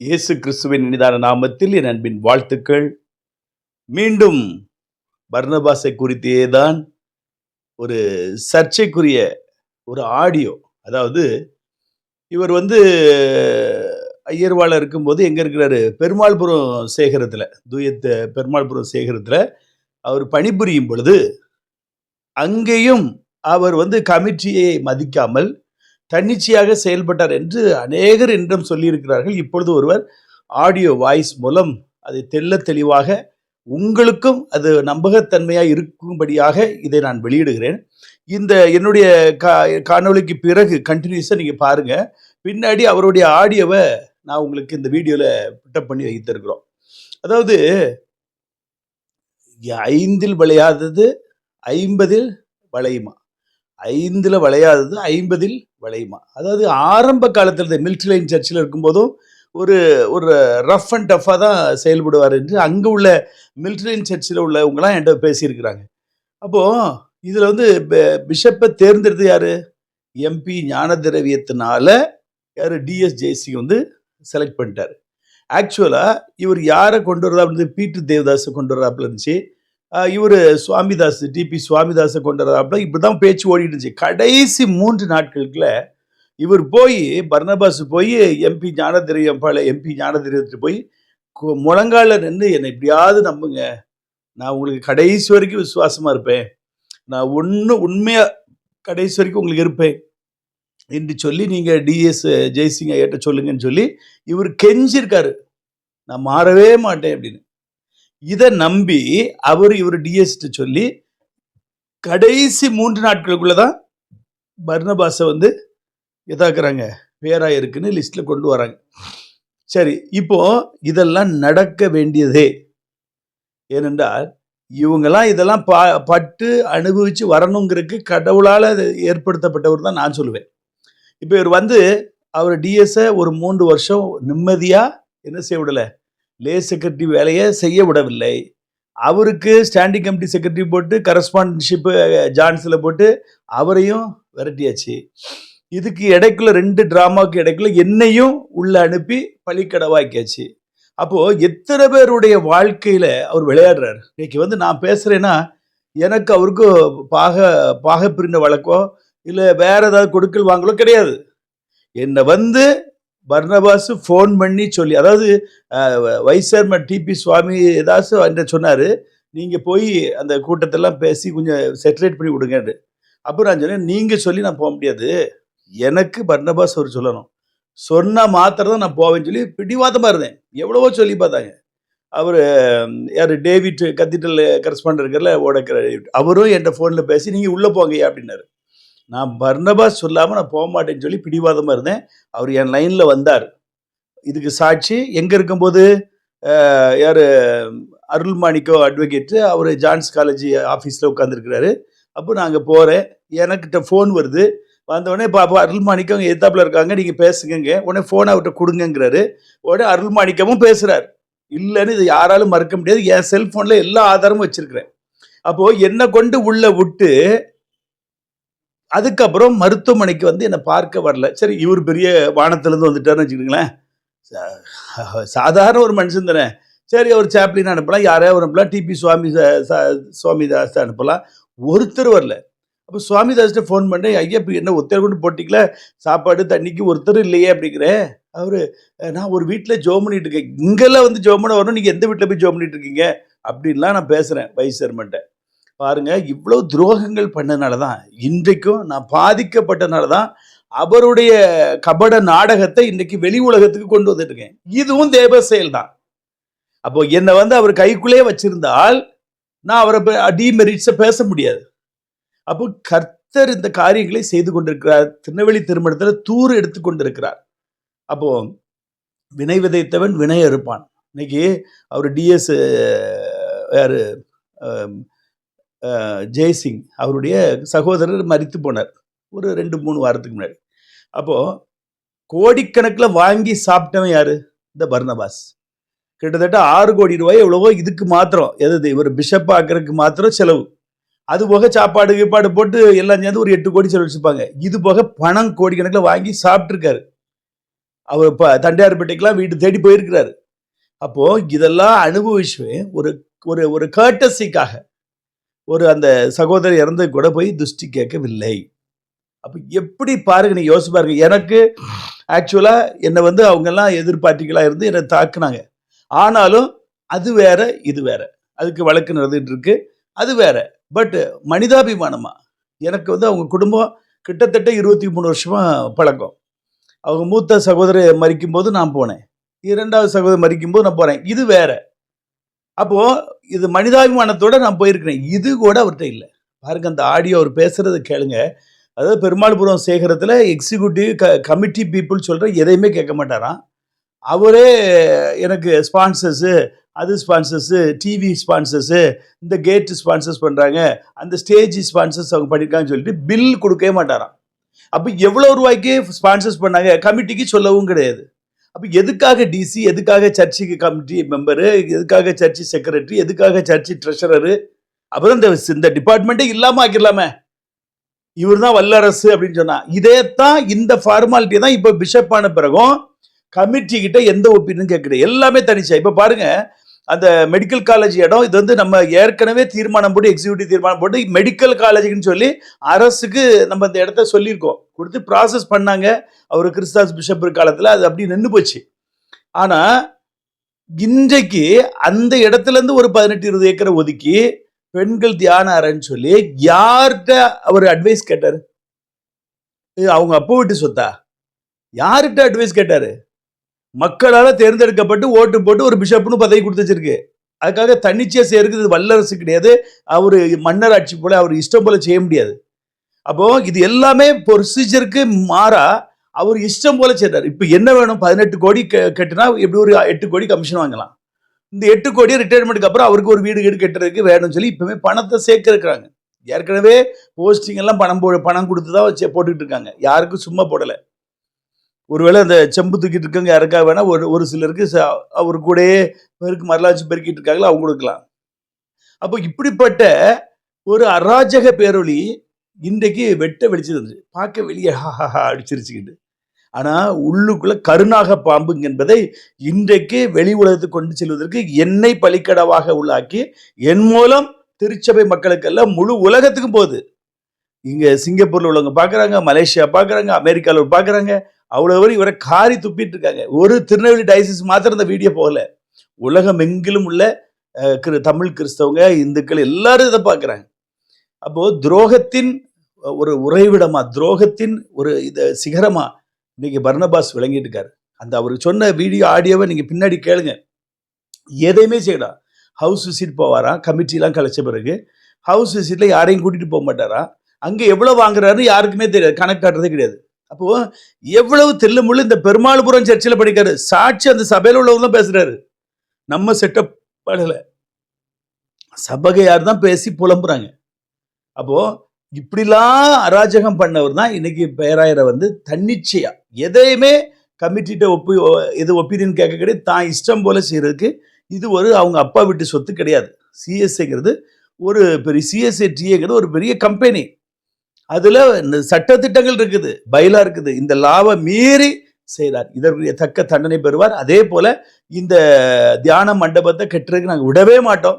இயேசு கிறிஸ்துவின் இனிதான நாமத்தில் என் அன்பின் வாழ்த்துக்கள். மீண்டும் பர்னபாஸை குறித்தே தான் ஒரு சர்ச்சைக்குரிய ஒரு ஆடியோ. அதாவது இவர் வந்து ஐயர்வாளர் இருக்கும்போது எங்கே இருக்கிறாரு? பெருமாள்புரம் சேகரத்தில் தூயத்த பெருமாள்புரம் சேகரத்தில் அவர் பணிபுரியும் பொழுது அங்கேயும் அவர் வந்து கமிட்டியை மதிக்காமல் தன்னிச்சையாக செயல்பட்டார் என்று அநேகர் என்றும் சொல்லியிருக்கிறார்கள். இப்பொழுது ஒருவர் ஆடியோ வாய்ஸ் மூலம் அதை தெள்ள தெளிவாக உங்களுக்கும் அது நம்பகத்தன்மையாக இருக்கும்படியாக இதை நான் வெளியிடுகிறேன். இந்த என்னுடைய கா காணொளிக்கு பிறகு கண்டினியூஸாக நீங்கள் பாருங்கள் பின்னாடி அவருடைய ஆடியோவை நான் உங்களுக்கு இந்த வீடியோவில் பிட்டப் பண்ணி வைத்திருக்கிறோம். அதாவது ஐந்தில் விளையாதது ஐம்பதில் வளையுமா? ஐந்தில் விளையாதது ஐம்பதில் விளையுமா? அதாவது ஆரம்ப காலத்தில் இந்த மில்ட்ரி லைன் சர்ச்சில் இருக்கும்போதும் ஒரு ஒரு ரஃப் அண்ட் டஃப்பாக தான் செயல்படுவார் என்று அங்கே உள்ள மில்ட்ரி லைன் சர்ச்சில் உள்ளவங்களாம் என்கிட்ட பேசியிருக்கிறாங்க. அப்போது இதில் வந்து பிஷப்பை தேர்ந்தெடுத்து யார்? எம்பி ஞான திரவியத்தினால யார்? டிஎஸ் ஜெய்சி வந்து செலக்ட் பண்ணிட்டார். ஆக்சுவலாக இவர் யாரை கொண்டு வரதா அப்படின்றது பீட்டு தேவதாஸை கொண்டு வராப்புல இருந்துச்சு. இவர் சுவாமிதாஸ் டிபி சுவாமிதாஸை கொண்டுறாப்புல இப்படி தான் பேச்சு ஓடிட்டு இருந்துச்சு. கடைசி மூன்று நாட்களுக்குள்ள இவர் போய் பர்னபாஸ் போய் எம்பி ஞானதிரியம் பல எம்பி ஞானதிரியத்துட்டு போய் கு- முழங்கால நின்று என்னை எப்படியாவது நம்புங்க. நான் உங்களுக்கு கடைசி வரைக்கும் விசுவாசமாக இருப்பேன். நான் ஒன்று உண்மையாக கடைசி வரைக்கும் உங்களுக்கு இருப்பேன். என்று சொல்லி நீங்கள் டிஎஸ் ஜெய்சிங் ஐயாட்ட சொல்லுங்கன்னு சொல்லி இவர் கெஞ்சிருக்காரு. நான் மாறவே மாட்டேன் அப்படின்னு. இதை நம்பி அவர் இவர் டிஎஸ்ட்டு சொல்லி கடைசி மூன்று நாட்களுக்குள்ள தான் பர்ணபாஸை வந்து இதாக்குறாங்க. பேரா இருக்குன்னு லிஸ்ட்டில் கொண்டு வராங்க. சரி இப்போ இதெல்லாம் நடக்க வேண்டியதே ஏனென்றால் இவங்கெல்லாம் இதெல்லாம் பா பட்டு அனுபவித்து வரணுங்கிறதுக்கு கடவுளால் அது ஏற்படுத்தப்பட்டவர் தான் நான் சொல்லுவேன். இப்போ இவர் வந்து அவர் டிஎஸ்ஸை ஒரு மூன்று வருஷம் நிம்மதியாக என்ன செய்ய விடலை? லே செக்ரட்டரி வேலையை செய்ய விடவில்லை. அவருக்கு ஸ்டாண்டிங் கமிட்டி செக்ரட்டரி போட்டு கரஸ்பாண்டன்ஷிப்பு ஜான்ஸில் போட்டு அவரையும் விரட்டியாச்சு. இதுக்கு இடைக்குள்ள ரெண்டு ட்ராமாவுக்கு இடைக்குள்ள என்னையும் உள்ளே அனுப்பி பழிக்கடவாக்கியாச்சு. அப்போது எத்தனை பேருடைய வாழ்க்கையில் அவர் விளையாடுறாரு? இன்னைக்கு வந்து நான் பேசுகிறேன்னா எனக்கு அவருக்கு பாக பாக பிரிந்த வழக்கோ இல்லை வேற ஏதாவது கொடுக்கல் வாங்கலோ கிடையாது. என்னை வந்து பர்னபாஸ் ஃபோன் பண்ணி சொல்லி அதாவது வைஸ் டிபி சுவாமி ஏதாச்சும் என்ன சொன்னார் நீங்கள் போய் அந்த கூட்டத்தெல்லாம் பேசி கொஞ்சம் செட்டரேட் பண்ணி விடுங்கன்னு அப்புறம் நான் சொன்னேன் நீங்கள் சொல்லி நான் போக முடியாது. எனக்கு பர்னபாஸ் அவர் சொல்லணும். சொன்னால் மாத்திரம் தான் நான் போவேன்னு சொல்லி பிடிவாதமாக இருந்தேன். எவ்வளவோ சொல்லி பார்த்தாங்க. அவர் யார் டேவிட் கத்தீட்ரல் கரஸ்பாண்ட் இருக்கிறல ஓடக்கிற அவரும் என்கிட்ட ஃபோனில் பேசி நீங்கள் உள்ளே போங்க அப்படின்னாரு. நான் பர்னபாஸ் சொல்லாமல் நான் போக மாட்டேன்னு சொல்லி பிடிவாதமாக இருந்தேன். அவர் என் லைனில் வந்தார். இதுக்கு சாட்சி எங்கே இருக்கும்போது யார் அருள்மாணிக்கோ அட்வொகேட்டு அவர் ஜான்ஸ் காலேஜ் ஆஃபீஸில் உட்காந்துருக்கிறாரு அப்போ நான் அங்கே போகிறேன் எனக்கிட்ட ஃபோன் வருது. வந்தவுடனே பாப்பா அருள்மாணிக்கம் எத்தாப்புல இருக்காங்க நீங்கள் பேசுங்கங்க. உடனே ஃபோனை அவர்கிட்ட கொடுங்கங்கிறாரு. உடனே அருள்மாணிக்கமும் பேசுகிறார் இல்லைன்னு இது யாராலும் மறக்க முடியாது. என் செல்ஃபோனில் எல்லா ஆதாரமும் வச்சிருக்கிறேன். அப்போது என்னை கொண்டு உள்ளே விட்டு அதுக்கப்புறம் மருத்துவமனைக்கு வந்து என்னை பார்க்க வரல. சரி இவர் பெரிய வானத்திலேருந்து வந்துட்டாருன்னு வச்சுக்கோங்களேன். சாதாரண ஒரு மனுஷன் தானே. சரி அவர் சாப்ளின் அனுப்பலாம் யாரையாவது அனுப்பலாம் டிபி சுவாமி சுவாமிதாஸ் அனுப்பலாம். ஒருத்தர் வரல. அப்போ சுவாமிதாஸ்கிட்ட ஃபோன் பண்ணேன் ஐயா இப்போ என்ன ஒருத்தர் கொண்டு போட்டிக்கல சாப்பாடு தண்ணிக்கு ஒருத்தர் இல்லையே அப்படிங்கிறேன். அவர் நான் ஒரு வீட்டில் ஜோம் பண்ணிட்டு இருக்கேன். இங்கெல்லாம் வந்து ஜோம் பண்ண வரணும். நீங்கள் எந்த வீட்டில் போய் ஜோம் பண்ணிட்டு இருக்கீங்க? அப்படின்லாம் நான் பேசுகிறேன் வைஸ் சேர்மன்ட்ட. பாருங்க இவ்வளோ துரோகங்கள் பண்ணனால தான் இன்றைக்கும் நான் பாதிக்கப்பட்டனால தான் அவருடைய கபட நாடகத்தை இன்னைக்கு வெளி உலகத்துக்கு கொண்டு வந்துட்டு இருக்கேன் இதுவும் தேவ செயல் தான் அப்போ என்னை வந்து அவர் கைக்குள்ளே வச்சிருந்தால் நான் அவரை டிமெரிட்ஸை பேச முடியாது. அப்போ கர்த்தர் இந்த காரியங்களை செய்து கொண்டிருக்கிறார். திருநெல்வேலி திருமணத்தில் தூர் எடுத்து கொண்டிருக்கிறார். அப்போ வினை விதைத்தவன் வினை அறுப்பான். இன்னைக்கு அவர் டிஎஸ் யாரு ஜெய்சிங் அவருடைய சகோதரர் மறித்து போனார். ஒரு ரெண்டு மூணு வாரத்துக்கு முன்னாடி. அப்போது கோடிக்கணக்கில் வாங்கி சாப்பிட்டவன் யார்? இந்த பர்னபாஸ். கிட்டத்தட்ட ஆறு கோடி ரூபாய் எவ்வளவோ இதுக்கு மாத்திரம். எது இவர் பிஷப் ஆக்கிறதுக்கு மாத்திரம் செலவு. அது போக சாப்பாடு கீப்பாடு போட்டு எல்லாம் சேர்ந்து ஒரு எட்டு கோடி செலவழிச்சுப்பாங்க இது போக பணம் கோடிக்கணக்கில் வாங்கி சாப்பிட்ருக்காரு அவர் இப்போ தண்டையார்பேட்டைக்கெலாம் வீட்டு தேடி போயிருக்கிறாரு. அப்போது இதெல்லாம் அனுபவிச்சு ஒரு ஒரு ஒரு கேட்டசிக்காக ஒரு அந்த சகோதரி இறந்து கூட போய் துஷ்டி கேட்கவில்லை. அப்போ எப்படி பாருங்க நீ யோசிச்சு பாருங்க. எனக்கு ஆக்சுவலாக என்னை வந்து அவங்கெல்லாம் எதிர்பார்ட்டிகளாக இருந்து என்னை தாக்குனாங்க. ஆனாலும் அது வேற இது வேற. அதுக்கு வழக்கு நடந்துட்டு இருக்கு அது வேற. பட் மனிதாபிமானமா? எனக்கு வந்து அவங்க குடும்பம் கிட்டத்தட்ட இருபத்தி மூணு வருஷமா பழக்கம். அவங்க மூத்த சகோதரர் மறிக்கும் போது நான் போனேன். இரண்டாவது சகோதரர் மறிக்கும் போது நான் போறேன். இது வேற. அப்போ இது மனிதாபிமானத்தோட நான் போயிருக்கிறேன். இது கூட அவர்கிட்ட இல்லை. பாருங்க அந்த ஆடியோ அவர் பேசுறதை கேளுங்க. அதாவது பெருமாள்புரம் சேகரத்தில் எக்ஸிக்யூட்டிவ் க கமிட்டி பீப்புள் சொல்கிற எதையுமே கேட்க மாட்டாராம். அவரே எனக்கு ஸ்பான்சர்ஸு அது ஸ்பான்சர்ஸு டிவி ஸ்பான்சர்ஸு இந்த கேட் ஸ்பான்சர்ஸ் பண்ணுறாங்க அந்த ஸ்டேஜ் ஸ்பான்சர்ஸ் அவங்க பண்ணியிருக்காங்கன்னு சொல்லிட்டு பில் கொடுக்கவே மாட்டாராம். அப்போ எவ்வளோ ரூபாய்க்கு ஸ்பான்சர்ஸ் பண்ணாங்க? கமிட்டிக்கு சொல்லவும் கிடையாது. அப்போ எதுக்காக டிசி எதுக்காக சர்ச்சுக்கு கமிட்டி மெம்பரு எதுக்காக சர்ச்சு செக்ரட்டரி எதுக்காக சர்ச்சு ட்ரெஷரரு அப்புறம் இந்த இந்த டிபார்ட்மெண்ட்டே இல்லாமல் ஆக்கிடலாமே. இவர் தான் வல்லரசு அப்படின்னு சொன்னா. இதே தான் இந்த ஃபார்மாலிட்டி தான் இப்போ பிஷப் ஆன பிறகும் கமிட்டி கிட்ட எந்த ஒப்பீனியும் கேட்குறது எல்லாமே தனிச்சா. இப்போ பாருங்க அந்த மெடிக்கல் காலேஜ் இடம் இது வந்து நம்ம ஏற்கனவே தீர்மானம் போட்டு எக்ஸிக்யூட்டிவ் தீர்மானம் போட்டு மெடிக்கல் காலேஜுக்குன்னு சொல்லி அரசுக்கு நம்ம இந்த இடத்த சொல்லியிருக்கோம். கொடுத்து ப்ராசஸ் பண்ணாங்க. அவர் கிறிஸ்தாஸ் பிஷப் காலத்தில் அது அப்படி நின்று போச்சு. ஆனால் இன்றைக்கு அந்த இடத்துலேருந்து ஒரு பதினெட்டு இருபது ஏக்கரை ஒதுக்கி பெண்கள் தியான அறைன்னு சொல்லி யார்கிட்ட அவர் அட்வைஸ் கேட்டார்? அவங்க அப்பா விட்டு சொத்தா? யார்கிட்ட அட்வைஸ் கேட்டார்? மக்களால் தேர்ந்தெடுக்கப்பட்டு ஓட்டு போட்டு ஒரு பிஷப்னு பதவி கொடுத்து வச்சிருக்கு. அதுக்காக தன்னிச்சையாக சேர்க்கிறது வல்லரசு கிடையாது. அவர் மன்னர் ஆட்சி போல அவர் இஷ்டம் போல செய்ய முடியாது. அப்போ இது எல்லாமே ப்ரொசீஜருக்கு மாறா அவர் இஷ்டம் போல செய்கிறார் இப்போ என்ன வேணும்? பதினெட்டு கோடி கட்டினா எப்படி ஒரு எட்டு கோடி கமிஷன் வாங்கலாம்? இந்த எட்டு கோடி ரிட்டையர்மெண்ட்டுக்கு அப்புறம் அவருக்கு ஒரு வீடு வீடு கட்டுறதுக்கு வேணும்னு சொல்லி இப்பவுமே பணத்தை சேர்க்கிருக்கிறாங்க ஏற்கனவே போஸ்டிங் எல்லாம் பணம் போ பணம் கொடுத்து தான் வச்சு போட்டுக்கிட்டு இருக்காங்க. யாருக்கும் சும்மா போடலை. ஒருவேளை அந்த செம்பு தூக்கிட்டு இருக்கவங்க யாருக்கா வேணா ஒரு ஒரு சிலருக்கு ச- அவர் கூடயே பெருக்கு மரலாச்சு பெருக்கிட்டு இருக்காங்களோ? அவங்க கொடுக்கலாம். அப்போ இப்படிப்பட்ட ஒரு அராஜக பேரொழி இன்றைக்கு வெட்ட வெளிச்சது பார்க்க வெளியே ஹாஹா அடிச்சிருச்சுக்கிட்டு. ஆனால் உள்ளுக்குள்ள கருணாக பாம்புங்க என்பதை இன்றைக்கு வெளி உலகத்துக்கு கொண்டு செல்வதற்கு என்னை பலிக்கடவாக உள்ளாக்கி என் மூலம் திருச்சபை மக்களுக்கெல்லாம் முழு உலகத்துக்கும் போகுது. இங்கே சிங்கப்பூரில் உள்ளவங்க பார்க்குறாங்க மலேசியா பார்க்குறாங்க அமெரிக்காவில் பார்க்குறாங்க. அவ்வளோ வரை இவரை காரி துப்பிட்டு இருக்காங்க. ஒரு திருநெல்வேலி டைசிஸ் மாத்திரம் இந்த வீடியோ போகல. உலகம் எங்கிலும் உள்ள கிரு- தமிழ் கிறிஸ்தவங்க இந்துக்கள் எல்லாரும் இதை பார்க்குறாங்க. அப்போது துரோகத்தின் ஒரு உறைவிடமா துரோகத்தின் ஒரு இத சிகரமா இன்னைக்கு பர்னபாஸ் விளங்கிட்டு இருக்காரு அந்த அவர் சொன்ன வீடியோ ஆடியோவை நீங்க பின்னாடி கேளுங்க. எதையுமே செய்யலாம் ஹவுஸ் விசிட் போவாராம் கமிட்டிலாம் கலைச்ச பிறகு ஹவுஸ் விசிட்ல யாரையும் கூட்டிட்டு போக மாட்டாரா? அங்க எவ்வளவு வாங்குறாரு யாருக்குமே தெரியாது. கணக்கு காட்டுறதே கிடையாது. அப்போ எவ்வளவு தெல்லுமுள்ளு இந்த பெருமாள்புரம் சர்ச்சில் படிக்காரு. சாட்சி அந்த சபையில் உள்ளவங்க தான் பேசுறாரு. நம்ம செட்டப் பண்ணல. சபகையார் தான் பேசி புலம்புறாங்க. அப்போது இப்படிலாம் அராஜகம் பண்ணவர் தான் இன்னைக்கு பேராயரை வந்து தன்னிச்சையா. எதையுமே கமிட்டிகிட்ட ஒப்பி எது ஒப்பீனியன் கேட்க கிடையாது தான் இஷ்டம் போல செய்யறதுக்கு இது ஒரு அவங்க அப்பா வீட்டு சொத்து கிடையாது. சிஎஸ்ஐங்கிறது ஒரு பெரிய சிஎஸ்ஐ டிஏங்கிறது ஒரு பெரிய கம்பெனி. அதில் இந்த சட்டத்திட்டங்கள் இருக்குது பயிலாக இருக்குது. இந்த லாவை மீறி செய்கிறார் இதற்குரிய தக்க தண்டனை பெறுவார். அதே போல் இந்த தியான மண்டபத்தை கெட்டுறதுக்கு நாங்கள் விடவே மாட்டோம்.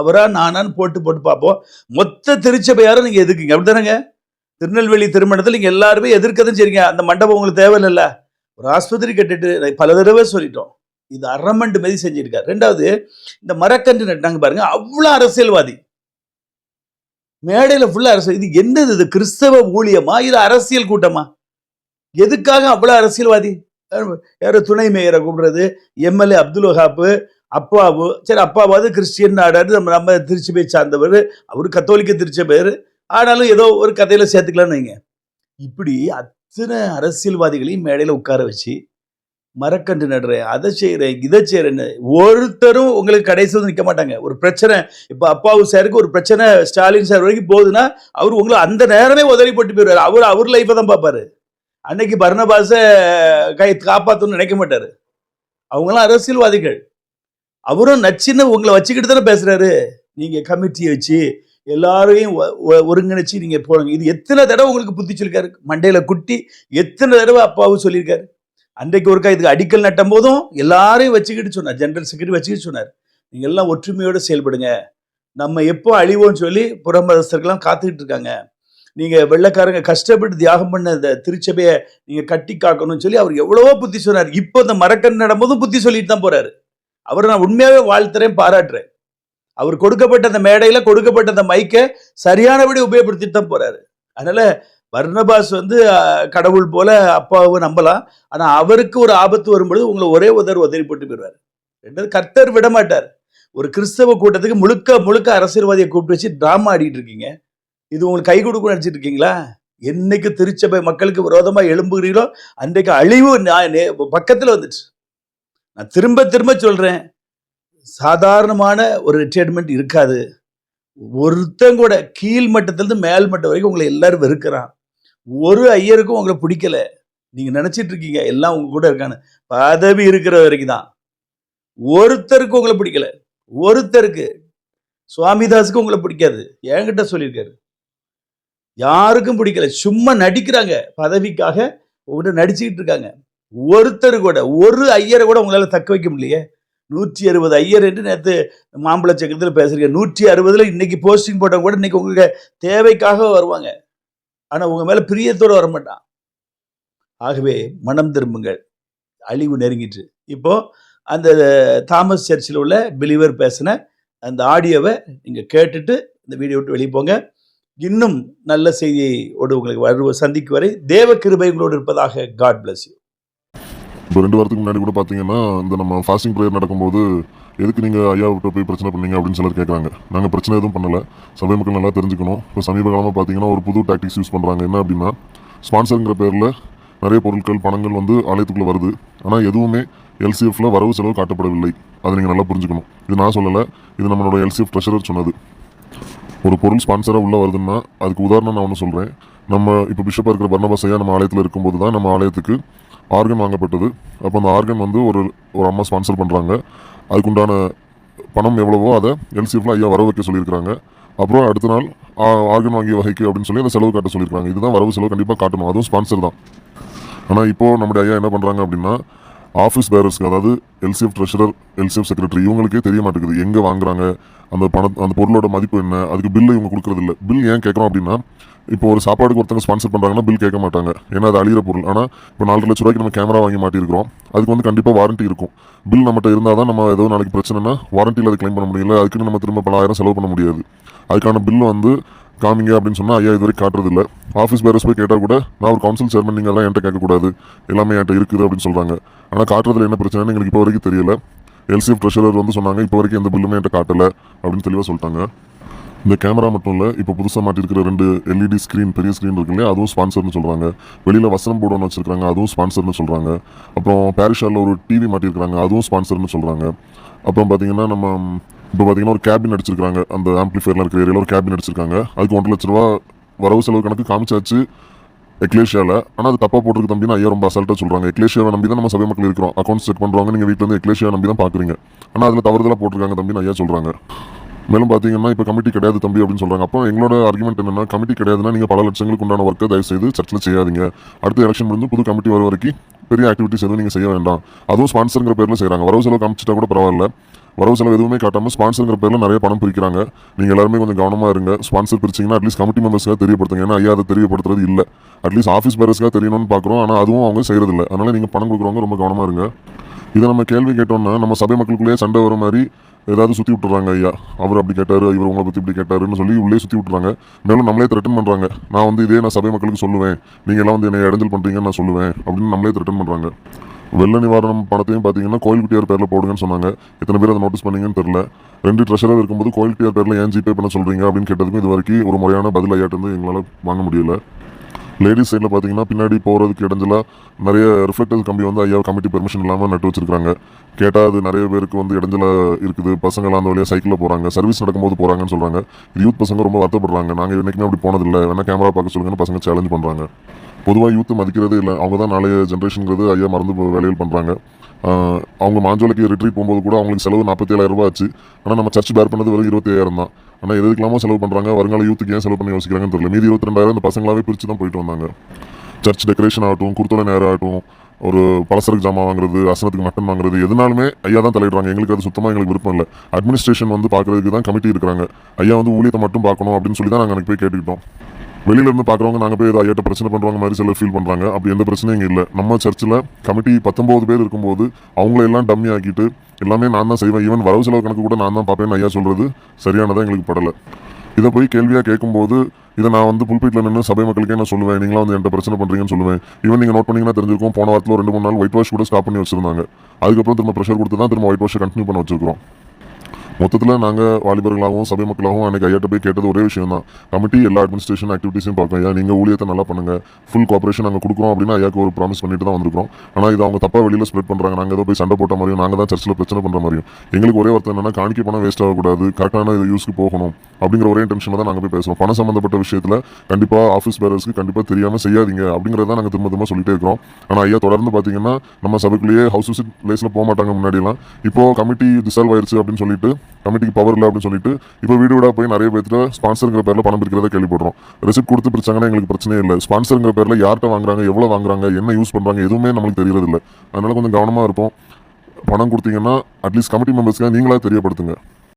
அவரா நானான்னு போட்டு போட்டு பார்ப்போம். மொத்த திருச்சபையாரும் நீங்க எதுக்குங்க? அப்படிதானங்க திருநெல்வேலி திருமணத்தில் நீங்க எல்லாருமே எதிர்க்கதான் சரிங்க அந்த மண்டபம் உங்களுக்கு தேவையில்லைல்ல. ஒரு ஆஸ்பத்திரி கட்டிட்டு பல தடவை சொல்லிட்டோம். இது அரமண்டு மாதிரி செஞ்சிருக்காரு. ரெண்டாவது இந்த மரக்கன்று நட்டாங்க பாருங்க அவ்வளோ அரசியல்வாதி. மேடையில் ஃபுல்லாக அரசியல் இது என்னது இது? கிறிஸ்தவ ஊழியமா? இது அரசியல் கூட்டமா? எதுக்காக அவ்வளோ அரசியல்வாதி? யாரோ துணை மேயரை கூப்பிடுறது? எம்எல்ஏ அப்துல் வஹாப்பு அப்பாவு சரி அப்பாவாவது கிறிஸ்டியன் நாடாரு நம்ம நம்ம திருச்சபையை சார்ந்தவர் அவரு கத்தோலிக்க திருச்ச பேர் ஆனாலும் ஏதோ ஒரு கதையில சேர்த்துக்கலாம்னு வைங்க. இப்படி அத்தனை அரசியல்வாதிகளையும் மேடையில் உட்கார வச்சு மரக்கன்று நடுறேன் அதை செய்கிறேன் இதை செய்கிறேன்னு ஒருத்தரும் உங்களுக்கு கடைசியில் நிற்க மாட்டாங்க. ஒரு பிரச்சனை இப்போ அப்பாவு சாருக்கு ஒரு பிரச்சனை ஸ்டாலின் சார் வரைக்கும் போகுதுன்னா அவர் உங்களை அந்த நேரமே உதவி போட்டு போயிடுவார். அவர் அவர் லைஃப்பை தான் பார்ப்பாரு. அன்னைக்கு பர்ணபாசை கை காப்பாற்றணும்னு நினைக்க மாட்டார். அவங்களாம் அரசியல்வாதிகள். அவரும் நச்சுன்னு உங்களை வச்சுக்கிட்டு தானே பேசுறாரு. நீங்க கமிட்டியை வச்சு எல்லாரையும் ஒ- ஒருங்கிணைச்சு நீங்க போடுங்க இது எத்தனை தடவை உங்களுக்கு புத்தி சொல்லிருக்காரு? மண்டையில குட்டி எத்தனை தடவை அப்பாவும் சொல்லியிருக்காரு? அன்றைக்கு ஒருக்கா இதுக்கு அடிக்கல் நட்டும் போதும் எல்லாரையும் வச்சுக்கிட்டு சொன்னார். ஜெனரல் செக்ரட்டரி வச்சுக்கிட்டு சொன்னார். நீங்க எல்லாம் ஒற்றுமையோடு செயல்படுங்க. நம்ம எப்போ அழிவோம்னு சொல்லி புறமதஸ்தர்கள்லாம் காத்துக்கிட்டு இருக்காங்க. நீங்க வெள்ளைக்காரங்க கஷ்டப்பட்டு தியாகம் பண்ண இந்த திருச்சபையை நீங்க கட்டி காக்கணும்னு சொல்லி அவர் எவ்வளவோ புத்தி சொன்னார். இப்போ இந்த மரக்கன் நடும்போதும் புத்தி சொல்லிட்டு தான் போறாரு. அவர் நான் உண்மையாகவே வாழ்த்துறேன் பாராட்டுறேன். அவர் கொடுக்கப்பட்ட அந்த மேடையில் கொடுக்கப்பட்ட அந்த மைக்கை சரியானபடி உபயோகப்படுத்திட்டு தான் போகிறாரு அதனால் வர்ணபாஸ் வந்து கடவுள் போல அப்பாவும் நம்பலாம். ஆனால் அவருக்கு ஒரு ஆபத்து வரும்பொழுது உங்களை ஒரே உதர் உதறி போட்டு போயிடுவார். ரெண்டாவது கர்த்தர் விடமாட்டார். ஒரு கிறிஸ்தவ கூட்டத்துக்கு முழுக்க முழுக்க அரசியல்வாதியை கூப்பிட்டு வச்சு ட்ராமா ஆடிட்டு இருக்கீங்க. இது உங்களுக்கு கை கொடுக்க நினச்சிட்டு இருக்கீங்களா? என்னைக்கு திருச்சபை மக்களுக்கு விரோதமாக எழும்புகிறீங்களோ அன்றைக்கு அழிவு பக்கத்தில் வந்துச்சு நான் திரும்ப திரும்ப சொல்றேன். சாதாரணமான ஒரு ரிட்டையர்மெண்ட் இருக்காது. ஒருத்தன் கூட கீழ் மட்டத்திலிருந்து மேல் மட்டம் வரைக்கும் உங்களை எல்லாரும் வெறுக்கிறான். ஒரு ஐயருக்கும் உங்களை பிடிக்கல. நீங்க நினைச்சிட்டு இருக்கீங்க எல்லாம் உங்க கூட இருக்கான்னு. பதவி இருக்கிற வரைக்கும் தான். ஒருத்தருக்கு உங்களை பிடிக்கல. ஒருத்தருக்கு. சுவாமிதாஸுக்கு உங்களை பிடிக்காது. என்கிட்ட சொல்லியிருக்காரு. யாருக்கும் பிடிக்கல. சும்மா நடிக்கிறாங்க. பதவிக்காக உங்கள்கிட்ட நடிச்சுக்கிட்டு இருக்காங்க. ஒருத்தர் கூட ஒரு ஐயரை கூட உங்களால் தக்க வைக்க முடியலையே? நூற்றி அறுபது ஐயர் என்று நேற்று மாம்பழ சக்கரத்தில் பேசுறீங்க நூற்றி அறுபதுல இன்னைக்கு போஸ்டிங் போட்டவங்க கூட இன்னைக்கு உங்களுக்கு தேவைக்காக வருவாங்க. ஆனால் உங்கள் மேலே பிரியத்தோடு வர மாட்டான் ஆகவே மனம் திரும்புங்கள். அழிவு நெருங்கிட்டு இப்போ அந்த தாமஸ் சர்ச்சில் உள்ள பிலிவர் பேசின அந்த ஆடியோவை நீங்கள் கேட்டுட்டு இந்த வீடியோ விட்டு வெளியே போங்க. இன்னும் நல்ல செய்தியோடு உங்களுக்கு வருவ சந்திக்கு வரை தேவ கிருபை உங்களோடு இருப்பதாக காட் பிளஸ் யூ இப்போ ரெண்டு வாரத்துக்கு முன்னாடி கூட பார்த்தீங்கன்னா இந்த நம்ம ஃபாஸ்டிங் ப்ரேயர் நடக்கும்போது எதுக்கு நீங்கள் ஐயா விட்டு போய் பிரச்சனை பண்ணீங்க? அப்படின்னு சிலர் கேட்குறாங்க நாங்கள் பிரச்சனை எதுவும் பண்ணலை. சபை மக்கள் நல்லா தெரிஞ்சுக்கணும். இப்போ சமீப காலமாக பார்த்தீங்கன்னா ஒரு புது டாக்டிக்ஸ் யூஸ் பண்ணுறாங்க என்ன அப்படின்னா ஸ்பான்சருங்கிற பேரில் நிறைய பொருட்கள் பணங்கள் வந்து ஆலயத்துக்குள்ளே வருது. ஆனால் எதுவுமே எல்சிஎஃப்ல வரவு செலவு காட்டப்படவில்லை. அதை நீங்கள் நல்லா புரிஞ்சுக்கணும். இது நான் சொல்லலை. இது நம்மளோட எல்சிஎஃப் ட்ரெஷரர் சொன்னது. ஒரு பொருள் ஸ்பான்சராக உள்ளே வருதுன்னா அதுக்கு உதாரணம் நான் ஒன்று சொல்கிறேன் நம்ம இப்போ பிஷப்பாக இருக்கிற பர்ணபாஸ் நம்ம ஆலயத்தில் இருக்கும்போது தான் நம்ம ஆலயத்துக்கு ஆர்கன் வாங்கப்பட்டது. அப்போ அந்த ஆர்கன் வந்து ஒரு ஒரு அம்மா ஸ்பான்சர் பண்ணுறாங்க அதுக்குண்டான பணம் எவ்வளவோ அதை எல்சிஎஃப்ல ஐயா வர வைக்க சொல்லியிருக்காங்க அப்புறம் அடுத்த நாள் ஆர்கன் வாங்கிய வகைக்கு அப்படின்னு சொல்லி அந்த செலவு காட்ட சொல்லியிருக்காங்க இதுதான் வரவு செலவு கண்டிப்பாக காட்டணும். அதுவும் ஸ்பான்சர் தான். ஆனால் இப்போது நம்முடைய ஐயா என்ன பண்ணுறாங்க அப்படின்னா ஆஃபீஸ் பேரர்ஸ்க்கு அதாவது எல்சிஎஃப் ட்ரெஷரர் எல்சிஎஃப் செக்ரட்டரி இவங்களுக்கே தெரிய மாட்டேங்குது. எங்கே வாங்குறாங்க? அந்த பணம் அந்த பொருளோட மதிப்பு என்ன? அதுக்கு பில்லு இவங்க கொடுக்குறது இல்லை. பில் ஏன் கேட்குறோம் அப்படின்னா இப்போ ஒரு சாப்பாடுக்கு ஒருத்தங்க ஸ்பான்சர் பண்ணுறாங்கன்னா பில் கேட்க மாட்டாங்க. ஏன்னா அது அழிகிற பொருள். ஆனால் இப்போ நாலு லட்ச ரூபாய்க்கு நம்ம கேமரா வாங்கி மாட்டியிருக்கிறோம். அதுக்கு வந்து கண்டிப்பாக வாரண்ட்டி இருக்கும். பில் நம்மகிட்ட இருந்தால் தான் நம்ம ஏதோ நாளைக்கு பிரச்சனைனா வாரண்ட்டியில் அதை கிளைம் பண்ண முடியல அதுக்குன்னு நம்ம திரும்ப பலாயிரம் செலவு பண்ண முடியாது. அதுக்கான பில் வந்து காமிங்க அப்படின்னு சொன்னால் ஐயா இது வரைக்கும் காட்டுறது இல்லை ஆஃபீஸ் பேரஸ் போய் கேட்டால் கூட நான் ஒரு கவுன்சில் சேர்மன் நீங்கள் எல்லாம் என்கிட்ட கேட்கக்கூடாது. எல்லாமே என்கிட்ட இருக்குது அப்படின்னு சொல்கிறாங்க ஆனால் காட்டுறதுல என்ன பிரச்சனைன்னு எங்களுக்கு இப்போ வரைக்கும் தெரியல. எல்சிஎஃப் ட்ரெஷரர் வந்து சொன்னாங்க இப்போ வரைக்கும் எந்த பில்லுமே என்கிட்ட காட்டலை அப்படின்னு தெளிவாக சொல்லிட்டாங்க. இந்த கேமரா மட்டும் இல்லை இப்போ புதுசாக மாட்டிருக்கிற ரெண்டு எல்இடி ஸ்க்ரீன் பெரிய ஸ்க்ரீன் இருக்கு இல்லையா அதுவும் ஸ்பான்சர்னு சொல்கிறாங்க வெளியில் வசனம் போர்டு ஒன்று வச்சிருக்காங்க அதுவும் ஸ்பான்சர்னு சொல்கிறாங்க அப்புறம் பேரிஷாவில் ஒரு டிவி மாட்டியிருக்காங்க அதுவும் ஸ்பான்சர்னு சொல்கிறாங்க அப்புறம் பார்த்தீங்கன்னா நம்ம இப்போ பார்த்தீங்கன்னா ஒரு கேபின் அடிச்சிருக்காங்க. அந்த ஆம்பிளிஃபயர்லாம் இருக்கிற ஏரியாவில் ஒரு கேபின் அடிச்சிருக்காங்க. அதுக்கு ஒன்றரை லட்ச ரூபா வரவு செலவு கணக்கு காமிச்சாச்சு எக்லேஷியாவில் ஆனால் அது தப்பாக போட்டிருக்கு தம்பின்னு ஐயா ரொம்ப அசால்ட்டாக சொல்கிறாங்க எக்லேஷியாவை நம்பி தான் நம்ம சபை மக்கள் இருக்கிறோம். அக்கௌண்ட் செக் பண்ணுறவங்க நீங்கள் வீட்டில் வந்து எக்லேஷியா நம்பி தான் பார்க்குறீங்க ஆனால் அதில் தவறுதலாக போட்டிருக்காங்க தம்பின்னு ஐயா சொல்கிறாங்க மேலும் பார்த்தீங்கன்னா இப்போ கமிட்டி கிடையாது தம்பி அப்படின்னு சொல்கிறாங்க அப்போ எங்களோட ஆர்குமெண்ட் என்னன்னா கமிட்டி கிடையாதுன்னா நீங்கள் பல லட்சங்களுக்கு உண்டான ஒர்க்கை தயவு செய்து சர்ச்சில் செய்யாதீங்க. அடுத்த எலெக்ஷன் முடிஞ்சு புது கமிட்டி வர வரைக்கும் பெரிய ஆக்டிவிட்டிஸ் எதுவும் நீங்கள் செய்ய வேண்டாம். அதுவும் ஸ்பான்சருங்கிற பேரில் செய்கிறாங்க வரவு செலவு காமிச்சிட்டா கூட பரவாயில்ல. வரவு செலவு எதுவுமே காட்டாமல் ஸ்பான்சருங்கிற பேரில் நிறைய பணம் பிரிக்கிறாங்க. நீங்கள் எல்லாருமே கொஞ்சம் கவனமாக இருங்க. ஸ்பான்சர் பிரிச்சிங்கன்னா அட்லீஸ்ட் கமிட்டி மெம்பர்ஸ்க்காக தெரியப்படுத்துங்க. ஏன்னா ஐயா அதை தெரியப்படுத்துறது இல்லை. அட்லீஸ்ட் ஆஃபீஸ் பேரர்ஸ்க்காக தெரியணும்னு பார்க்குறோம். ஆனால் அதுவும் அவங்க செய்கிறதில்ல அதனால் நீங்கள் பணம் கொடுக்குறவங்க ரொம்ப கவனமாக இருங்க. இதை நம்ம கேள்வி கேட்டோம்னா நம்ம சபை மக்களுக்குள்ளேயே சண்டை வர மாதிரி ஏதாவது சுற்றி விட்டுறாங்க ஐயா. அவர் அப்படி கேட்டார் இவர் உங்களை பற்றி இப்படி கேட்டாருன்னு சொல்லி உள்ளே சுற்றி விட்டுறாங்க. மேலும் நம்மளே த்ரெட்டன் பண்ணுறாங்க நான் வந்து இதே நான் சபை மக்களுக்கு சொல்லுவேன். நீங்கள் எல்லாம் வந்து என்னை இடைஞ்சல் பண்ணுறீங்கன்னு நான் சொல்லுவேன். அப்படின்னு நம்மளே த்ரெட்டன் பண்ணுறாங்க வெள்ள நிவாரணம் பணத்தையும் பார்த்தீங்கன்னா கோயில் குட்டியார் பேரில் போடுங்கன்னு சொன்னாங்க. எத்தனை பேர் அதை நோட்டீஸ் பண்ணீங்கன்னு தெரியல. ரெண்டு ட்ரெஷராக இருக்கும்போது கோயில் குட்டியார் பேரில் ஏன் ஜிபே பண்ண சொல்கிறீங்க அப்படின்னு கேட்டதுக்கும் இது வரைக்கும் ஒரு முறையான பதில் ஐயாட்டு வந்து எங்களால் வாங்க முடியல. லேடிஸ் சைடில் பார்த்தீங்கன்னா பின்னாடி போகிறதுக்கு இடைஞ்சலாக நிறைய ரிஃப்ளெக்டர் கம்பி வந்து ஐயா கமிட்டி பெர்மிஷன் இல்லாமல் நட்டு வச்சிருக்காங்க கேட்டால் அது நிறைய பேருக்கு வந்து இடைஞ்சலாக இருக்குது. பசங்களாம் அந்த வழியாக சைக்கிளில் போகிறாங்க சர்வீஸ் நடக்கும்போது போகிறாங்கன்னு சொல்கிறாங்க யூத் பசங்க ரொம்ப வருத்தப்படுறாங்க. நாங்கள் என்றைக்குமே அப்படி போனதில்லை. வேணால் கேமரா பார்க்க சொல்லுங்கன்னு பசங்க சேலஞ்ச் பண்ணுறாங்க பொதுவாக யூத்து மதிக்கிறதே இல்லை. அவங்க தான் நாளைய ஜென்ரேஷனுங்கிறது ஐயா மறந்து வேலைகள் பண்ணுறாங்க அவங்க மாஞ்சோலைக்கு ரிட்ரீட் போகும்போது கூட அவங்களுக்கு செலவு நாற்பத்தேழாயிரம் ரூபாய் ஆச்சு. ஆனால் நம்ம சர்ச் பேர் பண்ணது வெறும் இருபத்தாயிரம் தான். ஆனால் எதுக்கெல்லாமோ செலவு பண்ணுறாங்க வருங்கால யூத்துக்கு ஏன் செலவு பண்ணி யோசிக்கிறாங்கன்னு தெரியல. மீதி இருபத்தி ரெண்டாயிரம் இந்த பசங்களாவே பிரித்து தான் போயிட்டு வந்தாங்க. சர்ச் டெக்கரேஷன் ஆகட்டும் குர்த்தோலை நேரம் ஆகட்டும் ஒரு பலசரக்கு ஜாமான் வாங்குறது அசனத்துக்கு மட்டன் வாங்குறது எதுனாலுமே ஐயா தான் தலையிடுறாங்க. எங்களுக்கு அது சுத்தமாக எங்களுக்கு விருப்பம் இல்லை. அட்மினிஸ்ட்ரேஷன் வந்து பார்க்குறதுக்கு தான் கமிட்டி இருக்கிறாங்க. ஐயா வந்து ஊழியத்தை மட்டும் பார்க்கணும் அப்படின்னு சொல்லி தான் நாங்கள் அன்னைக்கு போய் கேட்டுக்கிட்டோம். வெளியில இருந்து பார்க்குறவங்க நாங்கள் போய் ஏதோ ஐயாட்ட பிரச்சனை பண்ணுறவங்க மாதிரி சிலர் ஃபீல் பண்ணுறாங்க அப்படி எந்த பிரச்சனையும் இங்கே இல்லை. நம்ம சர்ச்சில் கமிட்டி பத்தொம்போது பேர் இருக்கும்போது அவங்கள எல்லாம் டம்மி ஆக்கிட்டு எல்லாமே நான் தான் செய்வேன். ஈவன் வரவு செலவு கணக்கு கூட நான் தான் பார்ப்பேன்னு ஐயா சொல்கிறது சரியானதாக எங்களுக்கு படலை. இதை போய் கேள்வியாக கேட்கும்போது இதை நான் வந்து புல்பீட்டில் நின்று சபை மக்களுக்கே நான் சொல்லுவேன். நீங்களாம் வந்து என்கிட்ட பிரச்சனை பண்ணுறீங்கன்னு சொல்லுவேன். ஈவன் நீங்கள் நோட் பண்ணிங்கன்னா தெரிஞ்சிருக்கும். போன வாரத்தில் ரெண்டு மூணு நாள் ஒயிட் வாஷ் கூட ஸ்டாப் பண்ணி வச்சிருந்தாங்க. அதுக்கப்புறம் திரும்ப ப்ரெஷர் கொடுத்து தான் திரும்ப ஒயிட் வாஷை கண்டினியூ பண்ண வச்சிருக்கிறோம். மொத்தத்தில் நாங்கள் வாலிபர்களாகவும் சபை மக்களாகவும் அன்றைக்கி ஐயாட்ட போய் கேட்டது ஒரே விஷயம் தான் கமிட்டி எல்லா அட்மினிஸ்ட்ரேஷன் ஆக்டிவிட்டீஸையும் பார்க்கும். ஐயா நீங்கள் ஊழியத்தை நல்லா பண்ணுங்கள் ஃபுல் கார்பரேஷன் நாங்கள் கொடுக்குறோம் அப்படின்னு ஐயாக்கு ஒரு ப்ராமிஸ் பண்ணிட்டு தான் வந்திருக்கிறோம். ஆனால் இது அவங்க தப்பாக வெளியில் ஸ்ப்ரெட் பண்ணுறாங்க நாங்கள் ஏதோ போய் சண்டை போட்ட மாதிரியும் நாங்கள் தான் சர்ச்சில் பிரச்சனை பண்ணுற மாதிரியும். எங்களுக்கு ஒரே ஒருத்தர் என்னன்னா காணிக்க பணம் வேஸ்ட் ஆகக்கூடாது. கரெக்டான இது யூஸ்க்கு போகணும் அப்படிங்கிற ஒரே இன்டென்ஷனில் தான் நாங்கள் போய் பேசுகிறோம் பணம் சம்மந்தப்பட்ட விஷயத்தில் கண்டிப்பாக ஆஃபீஸ் பேரர்ஸ்க்கு கண்டிப்பாக தெரியாமல் செய்யாதீங்க அப்படிங்கிறத நாங்கள் திரும்ப திரும்ப சொல்லிட்டே இருக்கிறோம். ஆனால் ஐயா தொடர்ந்து பார்த்தீங்கன்னா நம்ம சபைக்குள்ளேயே ஹவுஸ் விசிட் பிளேஸில் போக மாட்டாங்க முன்னாடிலாம் இப்போ கமிட்டி டிசால்வ் ஆயிருச்சு அப்படின்னு சொல்லிட்டு கமிட்டிக்கு பவர் இல்லை அப்படின்னு சொல்லிட்டு இப்போ வீடு வீடாக போய் நிறைய பேர்த்துல ஸ்பான்சருங்கிற பேரில் பணம் பிரிக்கிறத கேள்விப்படுறோம். ரெசிப்ட் கொடுத்து பிரிச்சாங்கன்னா எங்களுக்கு பிரச்சனையே இல்லை. ஸ்பான்சருங்கிற பேரில் யார்கிட்ட வாங்குறாங்க எவ்வளோ வாங்குறாங்க என்ன யூஸ் பண்ணுறாங்க எதுவுமே நம்மளுக்கு தெரியறதில்ல. அதனால கொஞ்சம் கவனமாக இருப்போம். பணம் கொடுத்தீங்கன்னா அட்லீஸ்ட் கமிட்டி மெம்பர்ஸ்க்காக நீங்களாக தெரியப்படுத்துங்க.